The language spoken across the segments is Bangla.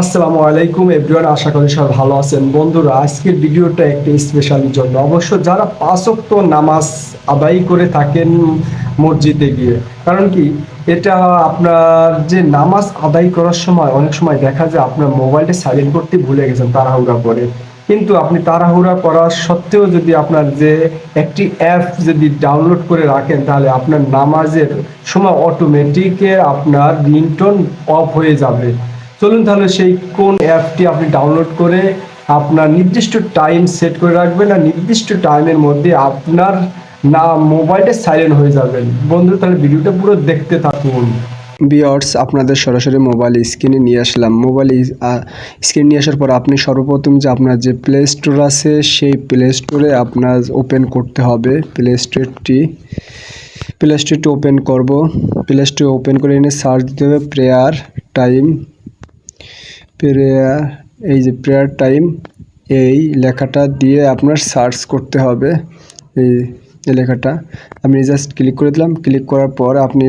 আসসালামু আলাইকুম, এভরিওয়ান, আশা করি সবাই ভালো আছেন। বন্ধুরা, আজকের ভিডিওটা একটি স্পেশালির জন্য। অবশ্য যারা পাঁচক্ত নামাজ আদায় করে থাকেন মসজিদে গিয়ে, কারণ কি, এটা আপনার যে নামাজ আদায় করার সময়, অনেক সময় দেখা যায় আপনার মোবাইলটা সাইলেন্ট করতে ভুলে গেছেন, তাড়াহুড়া করে। কিন্তু আপনি তাড়াহুড়া করার সত্ত্বেও যদি আপনার যে একটি অ্যাপ যদি ডাউনলোড করে রাখেন, তাহলে আপনার নামাজের সময় অটোমেটিকে আপনার রিংটোন অফ হয়ে যাবে। চলুন তাহলে সেই কোন অ্যাপটি আপনি ডাউনলোড করে আপনার নির্দিষ্ট টাইম সেট করে রাখবেন আর নির্দিষ্ট টাইমের মধ্যে আপনার না মোবাইলটা সাইলেন্ট হয়ে যাবেন বন্ধু, তাহলে ভিডিওটা পুরো দেখতে থাকুন। বিয়ার্স আপনাদের সরাসরি মোবাইল স্ক্রিনে নিয়ে আসলাম। মোবাইল স্ক্রিন নিয়ে আসার পর আপনি সর্বপ্রথম যে আপনার যে প্লে স্টোর আছে, সেই প্লে স্টোরে আপনার ওপেন করতে হবে। প্লে স্টোরটি প্লে স্টোরটি ওপেন করব। প্লে স্টোর ওপেন করে এনে সার্চ দিতে হবে প্রেয়ার টাইম প্রেয়ার এই যে প্রেয়ার টাইম এই লেখাটা দিয়ে আপনার সার্চ করতে হবে। এই লেখাটা, আমি জাস্ট ক্লিক করে দিলাম। ক্লিক করার পর আপনি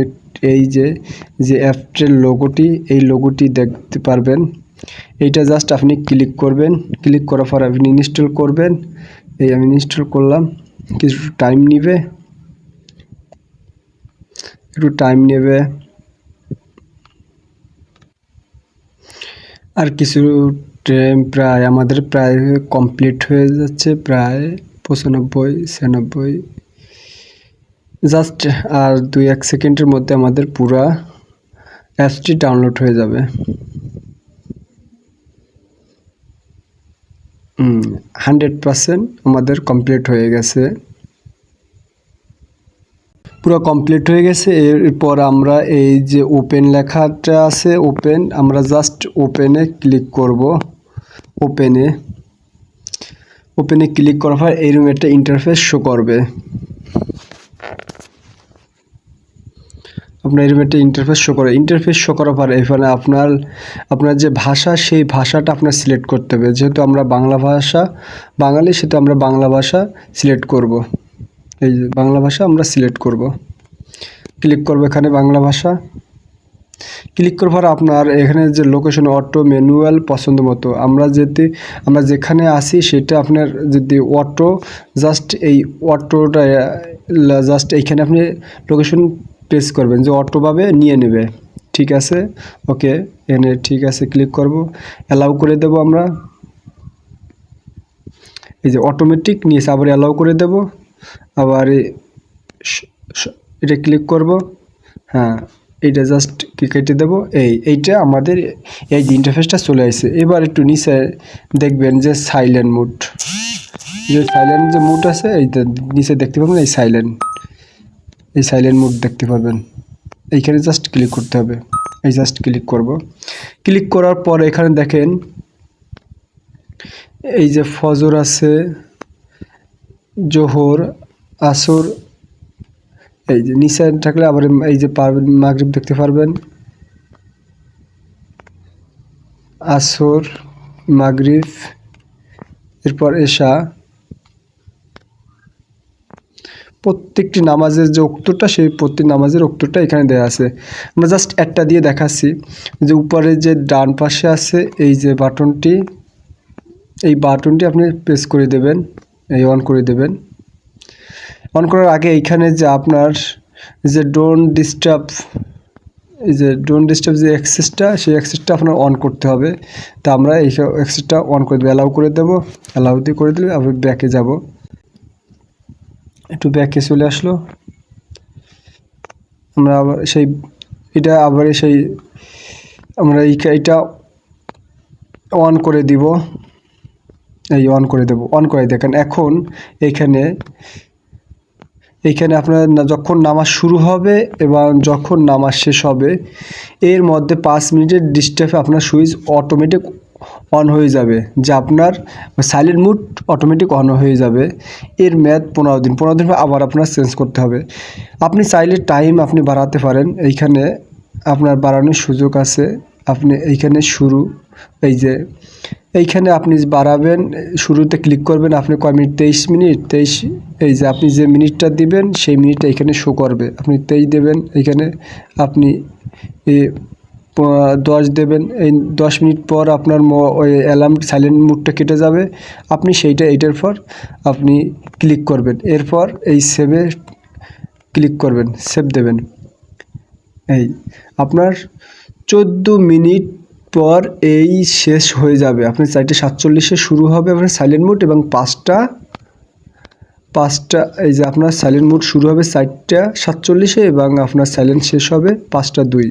এই যে যে অ্যাপটের লোগোটি এই লোগোটি দেখতে পারবেন। এইটা জাস্ট আপনি ক্লিক করবেন। ক্লিক করার পর আপনি ইনস্টল করবেন। এই আমি ইনস্টল করলাম। কিছু টাইম নেবে। একটু টাইম নেবে। আর কিছু ট্রেন প্রায় আমাদের প্রায় কমপ্লিট হয়ে যাচ্ছে, প্রায় পঁচানব্বই, ছিয়ানব্বই। জাস্ট আর দুই এক সেকেন্ডের মধ্যে আমাদের পুরা অ্যাপসটি ডাউনলোড হয়ে যাবে। হান্ড্রেড পারসেন্ট আমাদের কমপ্লিট হয়ে গেছে। পুরো কমপ্লিট হয়ে গেছে। এরপর আমরা এই যে ওপেন লেখাটা আছে ওপেন আমরা জাস্ট ওপেনে ক্লিক করব। ওপেনে ওপেনে ক্লিক করার পর এইরকম একটা ইন্টারফেস শো করবে। আপনার এরকম একটা ইন্টারফেস শো করে। ইন্টারফেস শো করার পর এখানে আপনার আপনার যে ভাষা, সেই ভাষাটা আপনার সিলেক্ট করতে হবে। যেহেতু আমরা বাংলা ভাষা, বাঙালি, সেহেতু আমরা বাংলা ভাষা সিলেক্ট করব। এই যে বাংলা ভাষা আমরা সিলেক্ট করব। ক্লিক করব এখানে বাংলা ভাষা। ক্লিক করবার আপনার এখানে যে লোকেশন অটো ম্যানুয়াল পছন্দ মতো। আমরা যদি আমরা যেখানে আসি সেটা আপনার যদি অটো জাস্ট এই অটোটা জাস্ট এইখানে আপনি লোকেশন প্রেস করবেন। যে অটোভাবে নিয়ে নেবে। ঠিক আছে? ওকে এনে ঠিক আছে ক্লিক করব। অ্যালাউ করে দেব আমরা। এই যে অটোমেটিক নিয়ে আবার অ্যালাউ করে দেব। আবার এটা ক্লিক করব। হ্যাঁ এটা জাস্ট কেটে দেব। এই, এইটা আমাদের এই ইন্টারফেসটা চলে আসছে। এবার একটু নিচে দেখবেন যে সাইলেন্ট মুড যে সাইলেন্ট যে মুড আছে, এইটা নিচে দেখতে পাবেন এই সাইলেন্ট এই সাইলেন্ট মুড দেখতে পাবেন। এইখানে জাস্ট ক্লিক করতে হবে। এই জাস্ট ক্লিক করব। ক্লিক করার পর এখানে দেখেন, এই যে ফজর আছে, জোহর আসর, এই যে নিচে থাকলে আবার এই যে পারবেন, মাগরিব দেখতে পারবেন। আসর, মাগরিব, এরপর এশা। প্রত্যেকটি নামাজের যে উক্তটা, সেই প্রত্যেক নামাজের উক্তটা এখানে দেওয়া আছে। আমরা জাস্ট একটা দিয়ে দেখাচ্ছি। যে উপরে যে ডান পাশে আছে, এই যে বাটনটি, এই বাটনটি আপনি প্রেস করে দেবেন, এই অন করে দেবেন। অন করার আগে এইখানে যে আপনার যে ডোন্ট ডিস্টার্ব এই যে ডোন্ট ডিস্টার্ব যে অ্যাক্সেসটা সেই অ্যাক্সেসটা আপনার অন করতে হবে। তা আমরা এই অ্যাক্সেসটা অন করে দেবো অ্যালাউ করে দেবো। অ্যালাউ দিয়ে করে দিলে আবার ব্যাকে যাব। একটু ব্যাকে চলে আসলো। আমরা আবার সেই, এটা আবার সেই, আমরা এইটা অন করে দিব। এই অন করে দেব অন করে দেখেন এখন এইখানে এইখানে আপনার যখন নামাজ শুরু হবে এবং যখন নামাজ শেষ হবে, এর মধ্যে পাঁচ মিনিটের ডিস্টার্বে আপনার সুইচ অটোমেটিক অন হয়ে যাবে। যে আপনার সাইলেন্ট মুড অটোমেটিক অন হয়ে যাবে। এর ম্যাথ পনেরো দিন পনেরো দিন আবার আপনার চেঞ্জ করতে হবে। আপনি চাইলে টাইম আপনি বাড়াতে পারেন। এইখানে আপনার বাড়ানোর সুযোগ আছে। আপনি এইখানে শুরু এই যে, এইখানে আপনি বাড়াবেন, শুরুতে ক্লিক করবেন, আপনি কয় মিনিট? তেইশ মিনিট? তেইশ, এই যে আপনি যে মিনিটটা দিবেন, সেই মিনিটটা এখানে শো করবে। আপনি তেইশ দেবেন, এখানে আপনি দশ দেবেন, এই দশ মিনিট পর আপনার ওই অ্যালার্ম সাইলেন্ট মুডটা কেটে যাবে। আপনি সেইটা এইটার পর আপনি ক্লিক করবেন। এরপর এই সেভে ক্লিক করবেন সেভ দেবেন। এই, আপনার চোদ্দ মিনিট পর এই শেষ হয়ে যাবে। আপনার চারটে সাতচল্লিশে শুরু হবে আপনার সাইলেন্ট মুড এবং পাঁচটা পাঁচটা, এই যে আপনার সাইলেন্ট মুড শুরু হবে চারটা সাতচল্লিশে এবং আপনার সাইলেন্ট শেষ হবে পাঁচটা দুই।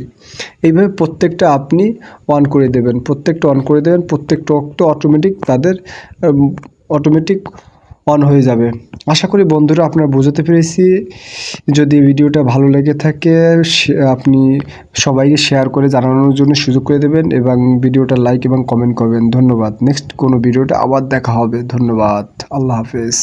এইভাবে প্রত্যেকটা আপনি অন করে দেবেন। প্রত্যেকটা অন করে দেবেন, প্রত্যেকটা অটোমেটিক তাদের অটোমেটিক অন হয়ে যাবে। আশা করি বন্ধুরা আপনারা বুঝতে পেরেছি। যদি ভিডিওটা ভালো লেগে থাকে আপনি সবাইকে শেয়ার করে জানানোর জন্য সুযোগ করে দেবেন এবং ভিডিওটা লাইক এবং কমেন্ট করবেন। ধন্যবাদ। নেক্সট কোনো ভিডিওটা আবার দেখা হবে। ধন্যবাদ। আল্লাহ হাফেজ।